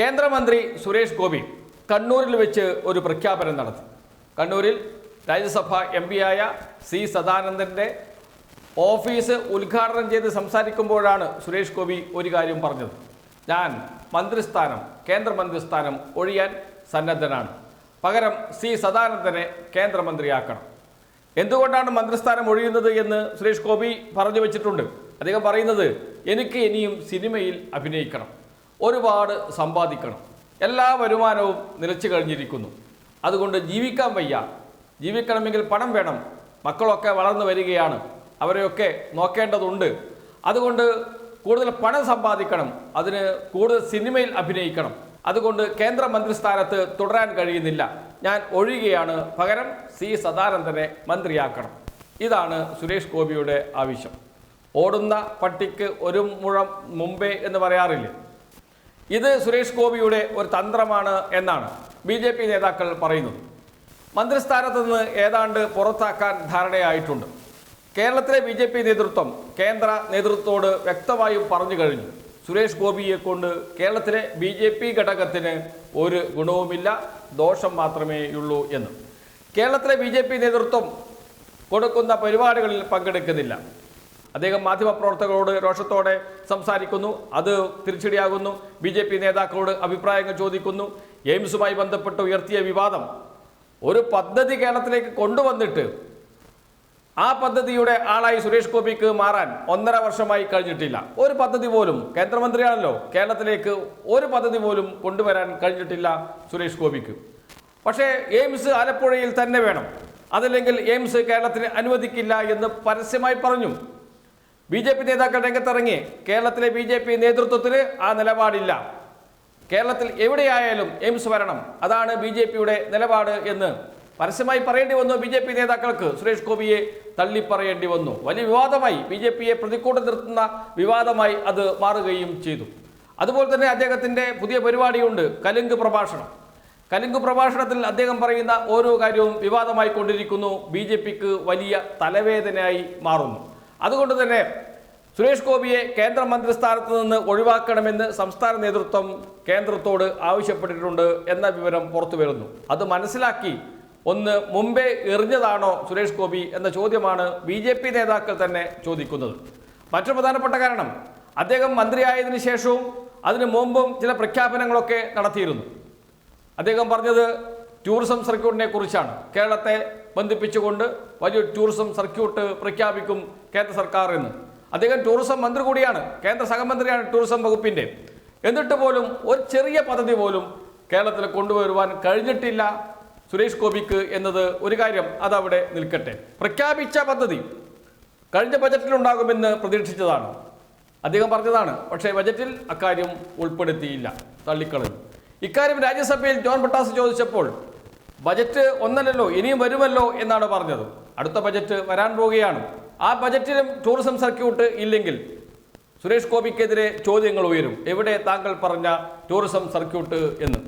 കേന്ദ്രമന്ത്രി സുരേഷ് ഗോപി കണ്ണൂരിൽ വെച്ച് ഒരു പ്രഖ്യാപനം നടത്തി. കണ്ണൂരിൽ രാജ്യസഭ എം പിയായ സി സദാനന്ദന്റെ ഓഫീസ് ഉദ്ഘാടനം ചെയ്ത് സംസാരിക്കുമ്പോഴാണ് സുരേഷ് ഗോപി ഒരു കാര്യം പറഞ്ഞത്. ഞാൻ മന്ത്രിസ്ഥാനം കേന്ദ്രമന്ത്രിസ്ഥാനം ഒഴിയാൻ സന്നദ്ധനാണ്. പകരം സി സദാനന്ദനെ കേന്ദ്രമന്ത്രിയാക്കണം. എന്തുകൊണ്ടാണ് മന്ത്രിസ്ഥാനം ഒഴിയുന്നത് എന്ന് സുരേഷ് ഗോപി പറഞ്ഞു വെച്ചിട്ടുണ്ട്. അദ്ദേഹം പറയുന്നത് എനിക്ക് ഇനിയും സിനിമയിൽ അഭിനയിക്കണം. ഒരുപാട് സമ്പാദിക്കണം. എല്ലാ വരുമാനവും നിലച്ചു കഴിഞ്ഞിരിക്കുന്നു. അതുകൊണ്ട് ജീവിക്കാൻ വയ്യ. ജീവിക്കണമെങ്കിൽ പണം വേണം. മക്കളൊക്കെ വളർന്നു വരികയാണ്. അവരെയൊക്കെ നോക്കേണ്ടതുണ്ട്. അതുകൊണ്ട് കൂടുതൽ പണം സമ്പാദിക്കണം. അതിന് കൂടുതൽ സിനിമയിൽ അഭിനയിക്കണം. അതുകൊണ്ട് കേന്ദ്ര മന്ത്രിസ്ഥാനത്ത് തുടരാൻ കഴിയുന്നില്ല. ഞാൻ ഒഴിയുകയാണ്. പകരം സി സദാനന്ദനെ മന്ത്രിയാക്കണം. ഇതാണ് സുരേഷ് ഗോപിയുടെ ആവശ്യം. ഓടുന്ന പട്ടിക്ക് ഒരു മുഴം മുമ്പേ എന്ന് പറയാറില്ലേ? ഇത് സുരേഷ് ഗോപിയുടെ ഒരു തന്ത്രമാണ് എന്നാണ് ബി ജെ പി നേതാക്കൾ പറയുന്നത്. മന്ത്രിസ്ഥാനത്ത് നിന്ന് ഏതാണ്ട് പുറത്താക്കാൻ ധാരണയായിട്ടുണ്ട്. കേരളത്തിലെ ബി ജെ പി നേതൃത്വം കേന്ദ്ര നേതൃത്വത്തോട് വ്യക്തമായും പറഞ്ഞു കഴിഞ്ഞു. സുരേഷ് ഗോപിയെ കൊണ്ട് കേരളത്തിലെ ബി ജെ പി ഘടകത്തിന് ഒരു ഗുണവുമില്ല ദോഷം മാത്രമേയുള്ളൂ എന്ന്. കേരളത്തിലെ ബി നേതൃത്വം കൊടുക്കുന്ന പരിപാടികളിൽ പങ്കെടുക്കുന്നില്ല. അദ്ദേഹം മാധ്യമപ്രവർത്തകരോട് രോഷത്തോടെ സംസാരിക്കുന്നു. അത് തിരിച്ചടിയാകുന്നു. ബി ജെ പി നേതാക്കളോട് അഭിപ്രായങ്ങൾ ചോദിക്കുന്നു. എയിംസുമായി ബന്ധപ്പെട്ട് ഉയർത്തിയ വിവാദം ഒരു പദ്ധതി കേരളത്തിലേക്ക് കൊണ്ടുവന്നിട്ട് ആ പദ്ധതിയുടെ ആളായി സുരേഷ് ഗോപിക്ക് മാറാൻ ഒന്നര വർഷമായി കഴിഞ്ഞിട്ടില്ല. ഒരു പദ്ധതി പോലും കേന്ദ്രമന്ത്രിയാണല്ലോ. കേരളത്തിലേക്ക് ഒരു പദ്ധതി പോലും കൊണ്ടുവരാൻ കഴിഞ്ഞിട്ടില്ല സുരേഷ് ഗോപിക്ക്. പക്ഷേ എയിംസ് ആലപ്പുഴയിൽ തന്നെ വേണം. അതല്ലെങ്കിൽ എയിംസ് കേരളത്തിന് അനുവദിക്കില്ല എന്ന് പരസ്യമായി പറഞ്ഞു. ബി ജെ പി നേതാക്കൾ രംഗത്തിറങ്ങി. കേരളത്തിലെ ബി ജെ പി നേതൃത്വത്തിന് ആ നിലപാടില്ല. കേരളത്തിൽ എവിടെയായാലും എയിംസ് വരണം. അതാണ് ബി ജെ പിയുടെ നിലപാട് എന്ന്. പരസ്യമായി പറയേണ്ടി വന്നു ബി ജെ പി നേതാക്കൾക്ക്. സുരേഷ് ഗോപിയെ തള്ളിപ്പറയേണ്ടി വന്നു. വലിയ വിവാദമായി ബി ജെ പിയെ പ്രതിക്കൂട്ട് നിർത്തുന്ന വിവാദമായി അത് മാറുകയും ചെയ്തു. അതുപോലെ തന്നെ അദ്ദേഹത്തിന്റെ പുതിയ പരിപാടിയുണ്ട് കലുങ്ക് പ്രഭാഷണം. കലുങ്ക് പ്രഭാഷണത്തിൽ അദ്ദേഹം പറയുന്ന ഓരോ കാര്യവും വിവാദമായി കൊണ്ടിരിക്കുന്നു. ബി ജെ പിക്ക് വലിയ തലവേദനയായി മാറുന്നു. അതുകൊണ്ട് തന്നെ സുരേഷ് ഗോപിയെ കേന്ദ്രമന്ത്രി സ്ഥാനത്ത് നിന്ന് ഒഴിവാക്കണമെന്ന് സംസ്ഥാന നേതൃത്വം കേന്ദ്രത്തോട് ആവശ്യപ്പെട്ടിട്ടുണ്ട് എന്ന വിവരം പുറത്തു വരുന്നു. അത് മനസ്സിലാക്കി ഒന്ന് മുമ്പേ എറിഞ്ഞതാണോ സുരേഷ് ഗോപി എന്ന ചോദ്യമാണ് ബി ജെ പി നേതാക്കൾ തന്നെ ചോദിക്കുന്നത്. മറ്റൊരു പ്രധാനപ്പെട്ട കാരണം അദ്ദേഹം മന്ത്രിയായതിനു ശേഷവും അതിനു മുമ്പും ചില പ്രഖ്യാപനങ്ങളൊക്കെ നടത്തിയിരുന്നു. അദ്ദേഹം പറഞ്ഞത് ടൂറിസം സർക്യൂട്ടിനെ കുറിച്ചാണ്. കേരളത്തെ ബന്ധിപ്പിച്ചുകൊണ്ട് വലിയ ടൂറിസം സർക്യൂട്ട് പ്രഖ്യാപിക്കും കേന്ദ്ര സർക്കാർ എന്ന്. അദ്ദേഹം ടൂറിസം മന്ത്രി കൂടിയാണ്. കേന്ദ്ര സഹമന്ത്രിയാണ് ടൂറിസം വകുപ്പിന്റെ. എന്നിട്ട് പോലും ഒരു ചെറിയ പദ്ധതി പോലും കേരളത്തിൽ കൊണ്ടുവരുവാൻ കഴിഞ്ഞിട്ടില്ല സുരേഷ് ഗോപിക്ക് എന്നത് ഒരു കാര്യം അതവിടെ നിൽക്കട്ടെ. പ്രഖ്യാപിച്ച പദ്ധതി കഴിഞ്ഞ ബജറ്റിലുണ്ടാകുമെന്ന് പ്രതീക്ഷിച്ചതാണ്. അദ്ദേഹം പറഞ്ഞതാണ് പക്ഷേ ബജറ്റിൽ അക്കാര്യം ഉൾപ്പെടുത്തിയില്ല. തള്ളിക്കളഞ്ഞു. ഇക്കാര്യം രാജ്യസഭയിൽ ജോൺ പൊട്ടാസ് ചോദിച്ചപ്പോൾ ബജറ്റ് ഒന്നല്ലല്ലോ ഇനിയും വരുമല്ലോ എന്നാണ് പറഞ്ഞത്. അടുത്ത ബജറ്റ് വരാൻ പോവുകയാണ്. ആ ബജറ്റിലും ടൂറിസം സർക്യൂട്ട് ഇല്ലെങ്കിൽ സുരേഷ് ഗോപിക്കെതിരെ ചോദ്യങ്ങൾ ഉയരും. എവിടെ താങ്കൾ പറഞ്ഞ ടൂറിസം സർക്യൂട്ട് എന്ന്?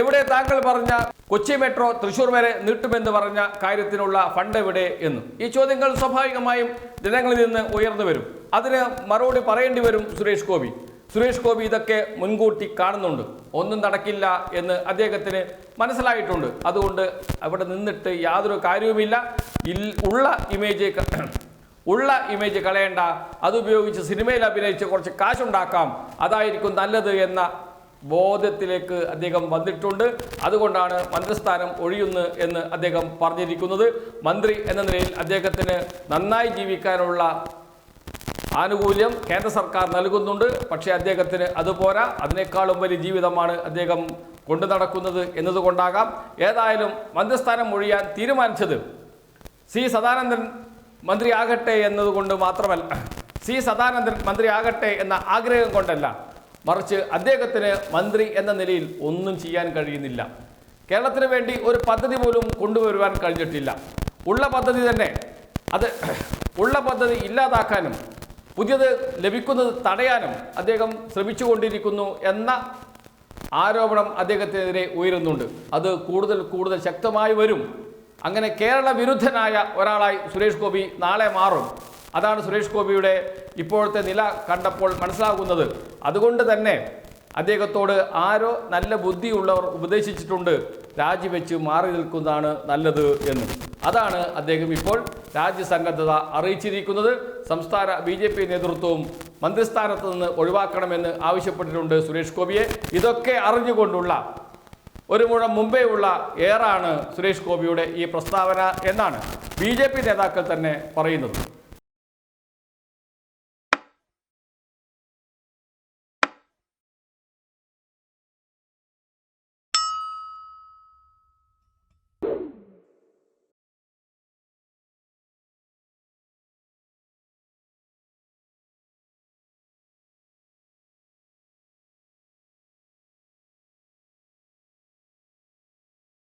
എവിടെ താങ്കൾ പറഞ്ഞ കൊച്ചി മെട്രോ തൃശൂർ വരെ നീട്ടുമെന്ന് പറഞ്ഞ കാര്യത്തിനുള്ള ഫണ്ട് എവിടെ എന്ന്? ഈ ചോദ്യങ്ങൾ സ്വാഭാവികമായും ജനങ്ങളിൽ നിന്ന് ഉയർന്നു വരും. അതിന് മറുപടി പറയേണ്ടി വരും സുരേഷ് ഗോപി. സുരേഷ് ഗോപി ഇതൊക്കെ മുൻകൂട്ടി കാണുന്നുണ്ട്. ഒന്നും നടക്കില്ല എന്ന് അദ്ദേഹത്തിന് മനസ്സിലായിട്ടുണ്ട്. അതുകൊണ്ട് അവിടെ നിന്നിട്ട് യാതൊരു കാര്യവുമില്ല. ഉള്ള ഇമേജ് ഉള്ള ഇമേജ് കളയണ്ട. അതുപയോഗിച്ച് സിനിമയിൽ അഭിനയിച്ച് കുറച്ച് കാശുണ്ടാക്കാം. അതായിരിക്കും നല്ലത് എന്ന ബോധത്തിലേക്ക് അദ്ദേഹം വന്നിട്ടുണ്ട്. അതുകൊണ്ടാണ് മന്ത്രിസ്ഥാനം ഒഴിയുന്നു എന്ന് അദ്ദേഹം പറഞ്ഞിരിക്കുന്നത്. മന്ത്രി എന്ന നിലയിൽ അദ്ദേഹത്തിന് നന്നായി ജീവിക്കാനുള്ള ആനുകൂല്യം കേന്ദ്ര സർക്കാർ നൽകുന്നുണ്ട്. പക്ഷേ അദ്ദേഹത്തിന് അതുപോരാ അതിനേക്കാളും വലിയ ജീവിതമാണ് അദ്ദേഹം കൊണ്ടു നടക്കുന്നത് എന്നതുകൊണ്ടാകാം. ഏതായാലും മന്ത്രിസ്ഥാനം ഒഴിയാൻ തീരുമാനിച്ചത് സി സദാനന്ദൻ മന്ത്രിയാകട്ടെ എന്നതുകൊണ്ട് മാത്രമല്ല സി സദാനന്ദൻ മന്ത്രിയാകട്ടെ എന്ന ആഗ്രഹം കൊണ്ടല്ല മറിച്ച് അദ്ദേഹത്തിന് മന്ത്രി എന്ന നിലയിൽ ഒന്നും ചെയ്യാൻ കഴിയുന്നില്ല. കേരളത്തിന് വേണ്ടി ഒരു പദ്ധതി പോലും കൊണ്ടുവരുവാൻ കഴിഞ്ഞിട്ടില്ല. ഉള്ള പദ്ധതി തന്നെ അത് ഉള്ള പദ്ധതി ഇല്ലാതാക്കാനും പുതിയത് ലഭിക്കുന്നത് തടയാനും അദ്ദേഹം ശ്രമിച്ചുകൊണ്ടിരിക്കുന്നു എന്ന ആരോപണം അദ്ദേഹത്തിനെതിരെ ഉയരുന്നുണ്ട്. അത് കൂടുതൽ കൂടുതൽ ശക്തമായി വരും. അങ്ങനെ കേരള വിരുദ്ധനായ ഒരാളായി സുരേഷ് ഗോപി നാളെ മാറും. അതാണ് സുരേഷ് ഗോപിയുടെ ഇപ്പോഴത്തെ നില കണ്ടപ്പോൾ മനസ്സിലാകുന്നത്. അതുകൊണ്ട് തന്നെ അദ്ദേഹത്തോട് ആരോ നല്ല ബുദ്ധിയുള്ളവർ ഉപദേശിച്ചിട്ടുണ്ട്. രാജിവെച്ച് മാറി നിൽക്കുന്നതാണ് നല്ലത് എന്ന്. അതാണ് അദ്ദേഹം ഇപ്പോൾ രാജ്യസംഗദ്ധത അറിയിച്ചിരിക്കുന്നത് സംസ്ഥാന ബി ജെ പി നേതൃത്വവും മന്ത്രിസ്ഥാനത്ത് നിന്ന് ഒഴിവാക്കണമെന്ന് ആവശ്യപ്പെട്ടിട്ടുണ്ട് സുരേഷ് ഗോപിയെ. ഇതൊക്കെ അറിഞ്ഞുകൊണ്ടുള്ള ഒരു മുഴം മുമ്പേ ഉള്ള ഏറാണ് സുരേഷ് ഗോപിയുടെ ഈ പ്രസ്താവന എന്നാണ് ബി നേതാക്കൾ തന്നെ പറയുന്നത്.